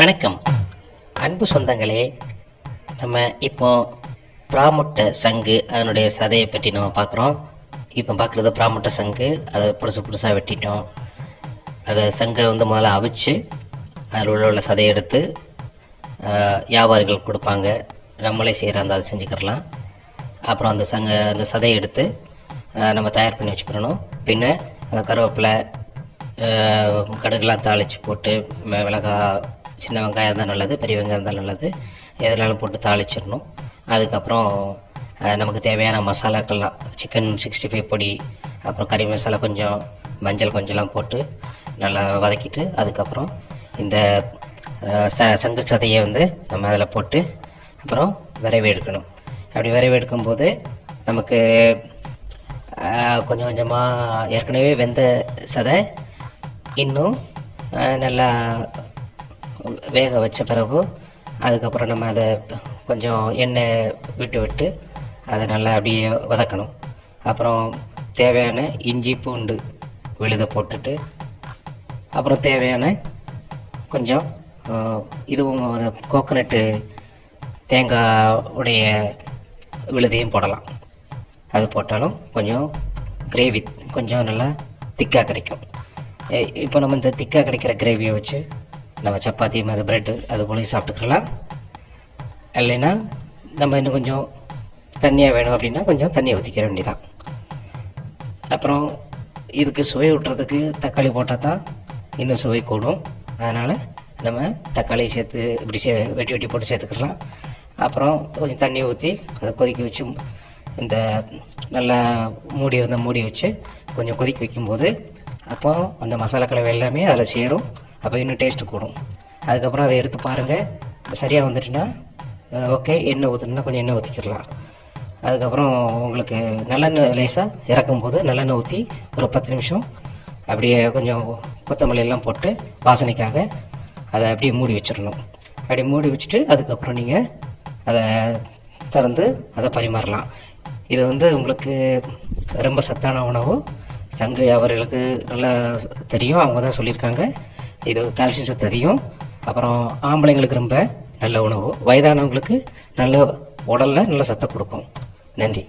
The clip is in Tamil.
வணக்கம். அன்பு சொந்தங்களே நம்ம இப்போ பிராமுட்டை சங்கு அதனுடைய சதையை பற்றி நம்ம பார்க்குறோம். இப்போ பார்க்குறது பிராமுட்டை சங்கு அதை புதுசு புதுசாக வெட்டிட்டோம். அதை சங்கை வந்து முதல்ல அவிச்சு அதில் உள்ள உள்ள சதையை எடுத்து வியாபாரிகள் கொடுப்பாங்க. நம்மளே செய்கிற அந்த அதை செஞ்சுக்கிறலாம். அப்புறம் அந்த சங்க அந்த சதையை எடுத்து நம்ம தயார் பண்ணி வச்சுக்கிறணும். பின்ன கருவேப்பிலை கடுகுலாம் தாளித்து போட்டு மிளகா மிளகாய் சின்ன வெங்காயம் இருந்தால் நல்லது பெரிய வெங்காயம் இருந்தால் நல்லது. எதுனாலும் போட்டு தாளிச்சிடணும். அதுக்கப்புறம் நமக்கு தேவையான மசாலாக்கள்லாம் சிக்கன் சிக்ஸ்டி ஃபைவ் பொடி அப்புறம் கறி மசாலா கொஞ்சம் மஞ்சள் கொஞ்சம்லாம் போட்டு நல்லா வதக்கிட்டு அதுக்கப்புறம் இந்த ச சங்கு சதையை வந்து நம்ம அதில் போட்டு அப்புறம் விரைவு எடுக்கணும். அப்படி விரைவு எடுக்கும்போது நமக்கு கொஞ்சம் கொஞ்சமாக ஏற்கனவே வெந்த சதை இன்னும் நல்லா வேக வச்ச பிறகு அதுக்கப்புறம் நம்ம அதை கொஞ்சம் எண்ணெய் விட்டு விட்டு அதை நல்லா அப்படியே வதக்கணும். அப்புறம் தேவையான இஞ்சி பூண்டு விழுத போட்டுட்டு அப்புறம் தேவையான கொஞ்சம் இதுவும் ஒரு கோக்கனட்டு தேங்காய் உடைய விழுதையும் போடலாம். அது போட்டாலும் கொஞ்சம் கிரேவி கொஞ்சம் நல்லா திக்காக கிடைக்கும். இப்போ நம்ம இந்த திக்காக கிடைக்கிற கிரேவியை வச்சு நம்ம சப்பாத்தி மாதிரி ப்ரெட்டு அது போலையும் சாப்பிட்டுக்கலாம். இல்லைன்னா நம்ம இன்னும் கொஞ்சம் தண்ணியாக வேணும் அப்படின்னா கொஞ்சம் தண்ணியை ஊற்றிக்க வேண்டியதான் அப்புறம் இதுக்கு சுவை விட்டுறதுக்கு தக்காளி போட்டால் தான் இன்னும் சுவை கூடும். அதனால் நம்ம தக்காளி சேர்த்து இப்படி சே வெட்டி வெட்டி போட்டு சேர்த்துக்கலாம். அப்புறம் கொஞ்சம் தண்ணி ஊற்றி அதை கொதிக்க வச்சு இந்த நல்லா மூடி இருந்த மூடி வச்சு கொஞ்சம் கொதிக்க வைக்கும்போது அப்போ அந்த மசாலா கலவை எல்லாமே அதில் சேரும். அப்போ இன்னும் டேஸ்ட்டு கூடும். அதுக்கப்புறம் அதை எடுத்து பாருங்கள் சரியாக வந்துட்டுன்னா ஓகே எண்ணெய் ஊற்றணுன்னா கொஞ்சம் எண்ணெய் ஊற்றிக்கிடலாம் அதுக்கப்புறம் உங்களுக்கு நல்லெண்ணெய் லேசாக இறக்கும்போது நல்லெண்ணெய் ஊற்றி ஒரு பத்து நிமிஷம் அப்படியே கொஞ்சம் கொத்தமல்லி எல்லாம் போட்டு வாசனைக்காக அதை அப்படியே மூடி வச்சிடணும். அப்படி மூடி வச்சுட்டு அதுக்கப்புறம் நீங்கள் அதை திறந்து அதை பரிமாறலாம். இது வந்து உங்களுக்கு ரொம்ப சத்தான உணவு. சங்கு அவர்களுக்கு நல்லா தெரியும். அவங்க தான் சொல்லியிருக்காங்க. இது கால்சியம் சத்து அதிகம். அப்புறம் ஆம்பளைங்களுக்கு ரொம்ப நல்ல உணவு. வயதானவங்களுக்கு நல்ல உடலில் நல்ல சத்தை கொடுக்கும். நன்றி.